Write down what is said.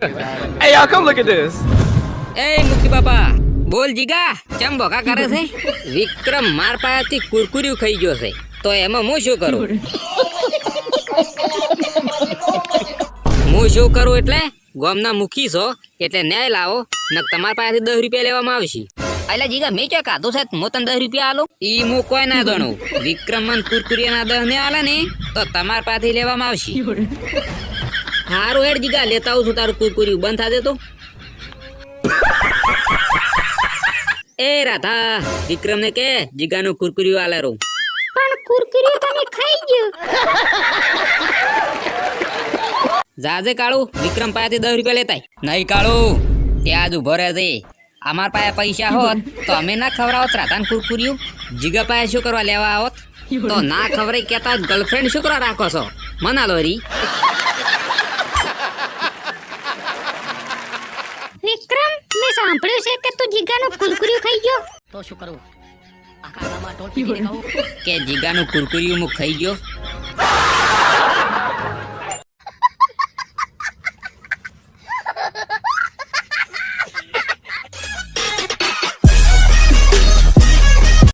Hey, y'all, come look at this. Hey, મુખી બાપા બોલ જીગા ચમ બોકા કરે છે? વિક્રમ માર પાસેથી કુરકુરિયું ખાઈ ગયો છે. તો એમાં હું શું કરું? હું શું કરું એટલે? ગોમના મુખી છો એટલે ન્યાય લાવો ને તમારા પાસેથી દસ રૂપિયા લેવામાં આવશે. એટલે જીગા મેં ક્યાં કાધું સાહેબ હું તને દસ રૂપિયા આલો? ઈ હું કોઈ ના ગણું. વિક્રમ મન કુરકુરિયાના દસ ને આલે ને તો તમારા પાસેથી લેવામાં આવશે. હારું હેડ જીગા લેતા આવું છું તારું કુરકુરિયું. બંધ થાજે તો. એ રાધા વિક્રમ ને કે જીગાનું કુરકુરિયું આલે રહું પણ કુરકુરી તમે ખાઈ ગયો. જાજે કાળુ વિક્રમ પાસેથી દસ રૂપિયા લેતાય. નહીં કાળુ ત્યાં જ ઊભો રહેજે. અમાર પાસે પૈસા હોત તો અમે ના ખવડાવત રાધાન કુરકુરિયું. જીગા પાસે શું કરવા લેવા આવત? તો ના ખવડાઈ કેતા ગર્લફ્રેન્ડ શું કરવા રાખો છો? મના લોરી વિક્રમ મેં સાંભળ્યું છે કે તું જીગાનો કુરકુરી ખાઈ ગયો? કે જીગાનું કુરકુરિયું હું ખાઈ ગયો?